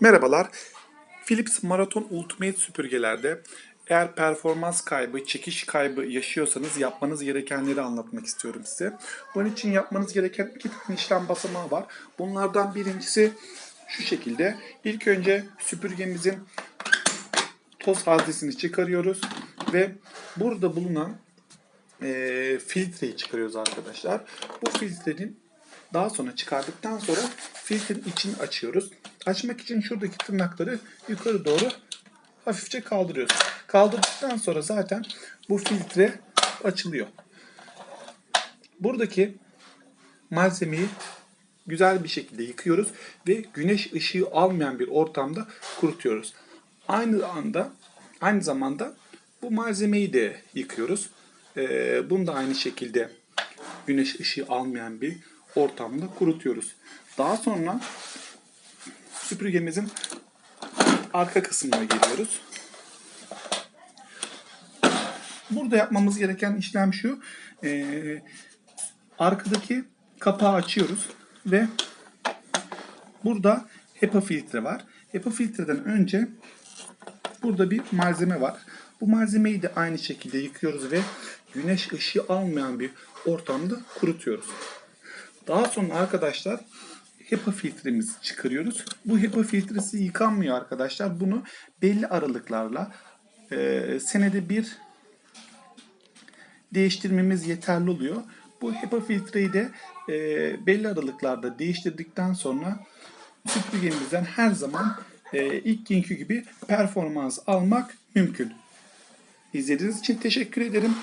Merhabalar. Philips Marathon Ultimate süpürgelerde eğer performans kaybı, çekiş kaybı yaşıyorsanız yapmanız gerekenleri anlatmak istiyorum size. Bunun için yapmanız gereken iki tane işlem basamağı var. Bunlardan birincisi şu şekilde. İlk önce süpürgemizin toz haznesini çıkarıyoruz ve burada bulunan e, filtreyi çıkarıyoruz arkadaşlar. Bu filtrenin daha sonra çıkardıktan sonra filtrenin içini açıyoruz. Açmak için şuradaki tırnakları yukarı doğru hafifçe kaldırıyoruz. Kaldırdıktan sonra zaten bu filtre açılıyor. Buradaki malzemeyi güzel bir şekilde yıkıyoruz ve güneş ışığı almayan bir ortamda kurutuyoruz. Aynı anda aynı zamanda bu malzemeyi de yıkıyoruz. Ee, bunu da aynı şekilde güneş ışığı almayan bir ortamda kurutuyoruz. Daha sonra süpürgemizin arka kısmına geliyoruz. Burada yapmamız gereken işlem şu. Ee, arkadaki kapağı açıyoruz ve burada HEPA filtre var. HEPA filtreden önce burada bir malzeme var. Bu malzemeyi de aynı şekilde yıkıyoruz ve güneş ışığı almayan bir ortamda kurutuyoruz. Daha sonra arkadaşlar HEPA filtremizi çıkarıyoruz. Bu HEPA filtresi yıkanmıyor arkadaşlar. Bunu belli aralıklarla e, senede bir değiştirmemiz yeterli oluyor. Bu HEPA filtreyi de e, belli aralıklarda değiştirdikten sonra süpürgemizden her zaman e, ilk günkü gibi performans almak mümkün. İzlediğiniz için teşekkür ederim.